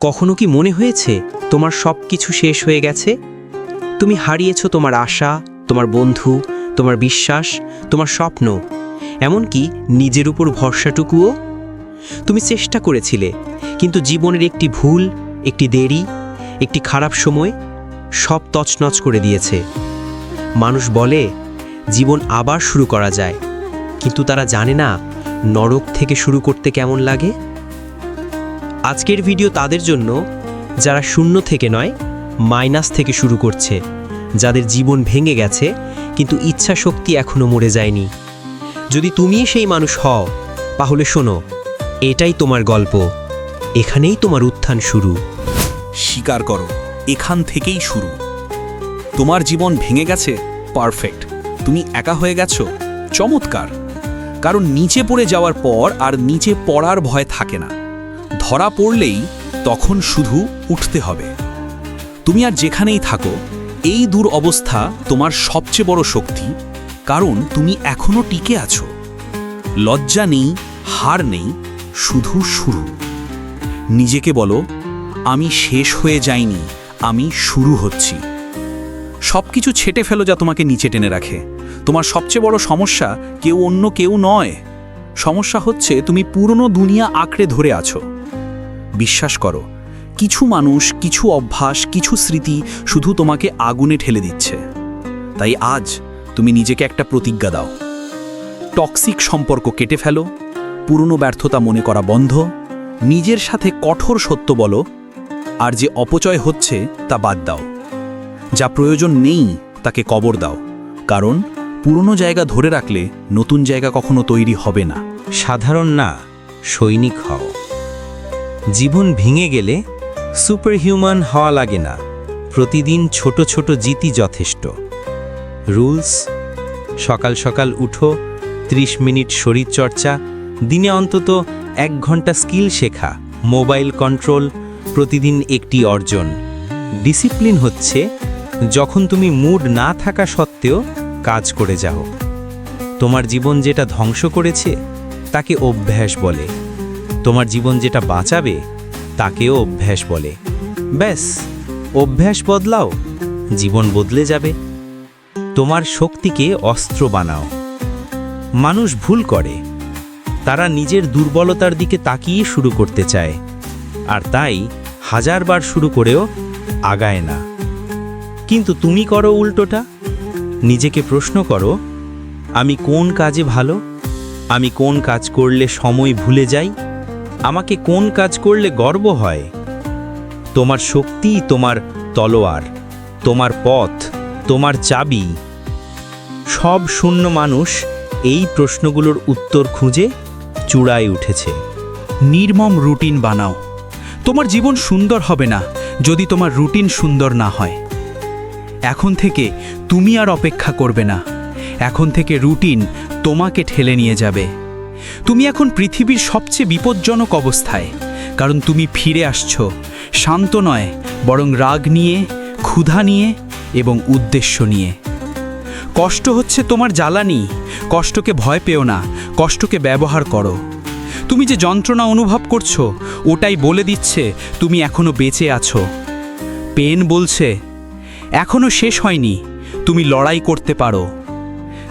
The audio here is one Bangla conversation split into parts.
কখনো কি মনে হয়েছে তোমার সব কিছু শেষ হয়ে গেছে? তুমি হারিয়েছ তোমার আশা, তোমার বন্ধু, তোমার বিশ্বাস, তোমার স্বপ্ন, এমনকি নিজের উপর ভরসাটুকুও? তুমি চেষ্টা করেছিলে, কিন্তু জীবনের একটি ভুল, একটি দেরি, একটি খারাপ সময় সব তছনছ করে দিয়েছে। মানুষ বলে, জীবন আবার শুরু করা যায়, কিন্তু তারা জানে না নরক থেকে শুরু করতে কেমন লাগে। আজকের ভিডিও তাদের জন্য, যারা শূন্য থেকে নয়, মাইনাস থেকে শুরু করছে, যাদের জীবন ভেঙে গেছে, কিন্তু ইচ্ছা শক্তি এখনও মরে যায়নি। যদি তুমি সেই মানুষ হও, তাহলে শোনো, এটাই তোমার গল্প। এখানেই তোমার উত্থান শুরু। স্বীকার করো, এখান থেকেই শুরু। তোমার জীবন ভেঙে গেছে? পারফেক্ট। তুমি একা হয়ে গেছো? চমৎকার। কারণ নিচে পড়ে যাওয়ার পর আর নিচে পড়ার ভয় থাকে না। ধরা পড়লেই তখন শুধু উঠতে হবে। তুমি আর যেখানেই থাকো, এই দূর অবস্থা তোমার সবচেয়ে বড় শক্তি, কারণ তুমি এখনও টিকে আছো। লজ্জা নেই, হার নেই, শুধু শুরু। নিজেকে বলো, আমি শেষ হয়ে যাইনি, আমি শুরু হচ্ছি। সব কিছু ছেটে ফেলো যা তোমাকে নিচে টেনে রাখে। তোমার সবচেয়ে বড় সমস্যা কেউ অন্য কেউ নয়। সমস্যা হচ্ছে তুমি পুরনো দুনিয়া আঁকড়ে ধরে আছো। বিশ্বাস করো, কিছু মানুষ, কিছু অভ্যাস, কিছু স্মৃতি শুধু তোমাকে আগুনে ঠেলে দিচ্ছে। তাই আজ তুমি নিজেকে একটা প্রতিজ্ঞা দাও। টক্সিক সম্পর্ক কেটে ফেলো, পুরনো ব্যর্থতা মনে করা বন্ধ, নিজের সাথে কঠোর সত্য বলো, আর যে অপচয় হচ্ছে তা বাদ দাও। যা প্রয়োজন নেই তাকে কবর দাও, কারণ পুরনো জায়গা ধরে রাখলে নতুন জায়গা কখনো তৈরি হবে না। সাধারণ না, সৈনিক হও। জীবন ভেঙে গেলে সুপারহিউম্যান হওয়া লাগে না। প্রতিদিন ছোট ছোট জিতি যথেষ্ট। রুলস, সকাল সকাল উঠো ৩০ মিনিট শরীরচর্চা দিনে অন্তত এক ঘণ্টা স্কিল শেখা, মোবাইল কন্ট্রোল, প্রতিদিন একটি অর্জন। ডিসিপ্লিন হচ্ছে যখন তুমি মুড না থাকা সত্ত্বেও কাজ করে যাও। তোমার জীবন যেটা ধ্বংস করেছে, তাকে অভ্যাস বলে। তোমার জীবন যেটা বাঁচাবে তাকেও অভ্যাস বলে। ব্যাস, অভ্যাস বদলাও, জীবন বদলে যাবে। তোমার শক্তিকে অস্ত্র বানাও। মানুষ ভুল করে। তারা নিজের দুর্বলতার দিকে তাকিয়ে শুরু করতে চায়, আর তাই হাজারবার শুরু করেও আগায় না। কিন্তু তুমি করো উল্টোটা। নিজেকে প্রশ্ন করো, আমি কোন কাজে ভালো? আমি কোন কাজ করলে সময় ভুলে যাই? আমাকে কোন কাজ করলে গর্ব হয়? তোমার শক্তি তোমার তলোয়ার, তোমার পথ তোমার চাবি। সব শূন্য মানুষ এই প্রশ্নগুলোর উত্তর খুঁজে চূড়ায় উঠেছে। নির্মম রুটিন বানাও। তোমার জীবন সুন্দর হবে না যদি তোমার রুটিন সুন্দর না হয়। এখন থেকে তুমি আর অপেক্ষা করবে না। এখন থেকে রুটিন তোমাকে ঠেলে নিয়ে যাবে। তুমি এখন পৃথিবীর সবচেয়ে বিপজ্জনক অবস্থায়, কারণ তুমি ফিরে আসছো, শান্ত নয়, বরং রাগ নিয়ে, ক্ষুধা নিয়ে এবং উদ্দেশ্য নিয়ে। কষ্ট হচ্ছে তোমার জ্বালানি, কষ্টকে ভয় পেও না, কষ্টকে ব্যবহার করো। তুমি যে যন্ত্রণা অনুভব করছ, ওটাই বলে দিচ্ছে তুমি এখনও বেঁচে আছো। পেন বলছে, এখনও শেষ হয়নি, তুমি লড়াই করতে পারো।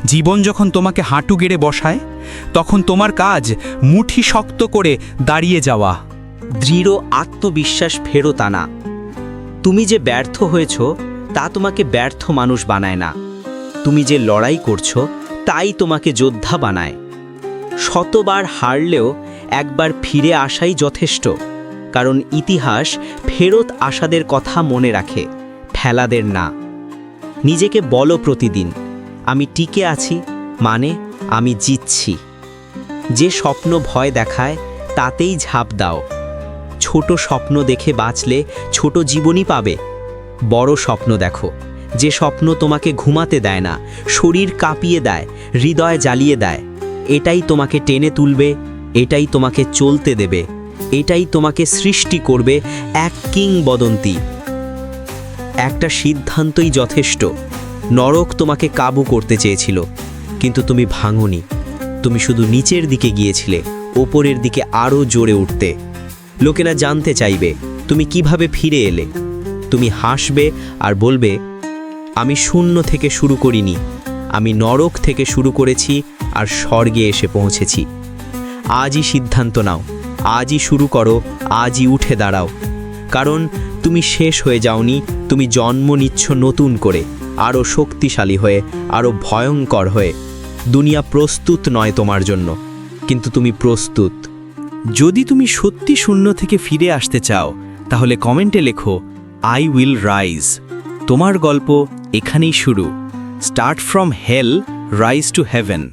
জীবন যখন তোমাকে হাঁটু গেড়ে বসায়, তখন তোমার কাজ মুঠি শক্ত করে দাঁড়িয়ে যাওয়া। দৃঢ় আত্মবিশ্বাস ফেরত আনা। তুমি যে ব্যর্থ হয়েছ, তা তোমাকে ব্যর্থ মানুষ বানায় না। তুমি যে লড়াই করছ, তাই তোমাকে যোদ্ধা বানায়। শতবার হারলেও একবার ফিরে আসাই যথেষ্ট, কারণ ইতিহাস ফেরত আসাদের কথা মনে রাখে ঠেলাদের না। নিজেকে বলো প্রতিদিন। আমি টিকে আছি মানে আমি জিতছি। যে স্বপ্ন ভয় দেখায়, তাতেই ঝাঁপ দাও। ছোট স্বপ্ন দেখে বাঁচলে ছোট জীবনই পাবে। বড় স্বপ্ন দেখো, যে স্বপ্ন তোমাকে ঘুমাতে দেয় না, শরীর কাঁপিয়ে দেয়, হৃদয় জ্বালিয়ে দেয়। এটাই তোমাকে টেনে তুলবে, এটাই তোমাকে চলতে দেবে, এটাই তোমাকে সৃষ্টি করবে এক কিংবদন্তি। একটা সিদ্ধান্তই যথেষ্ট। নরক তোমাকে কাবু করতে চেয়েছিল, কিন্তু তুমি ভাঙনি। তুমি শুধু নিচের দিকে গিয়েছিলে, ওপরের দিকে আরও জোরে উঠতে। লোকেরা জানতে চাইবে, তুমি কীভাবে ফিরে এলে? তুমি হাসবে আর বলবে, আমি শূন্য থেকে শুরু করিনি, আমি নরক থেকে শুরু করেছি আর স্বর্গে এসে পৌঁছেছি। আজই সিদ্ধান্ত নাও, আজই শুরু করো, আজই উঠে দাঁড়াও। কারণ তুমি শেষ হয়ে যাওনি, তুমি জন্ম নিচ্ছ নতুন করে। আরও শক্তিশালী হয়ে আরও ভয়ঙ্কর হয়ে। দুনিয়া প্রস্তুত নয় তোমার জন্য, কিন্তু তুমি প্রস্তুত। যদি তুমি সত্যি শূন্য থেকে ফিরে আসতে চাও, তাহলে কমেন্টে লেখো আই উইল রাইজ তোমার গল্প এখানেই শুরু। Start from hell rise to heaven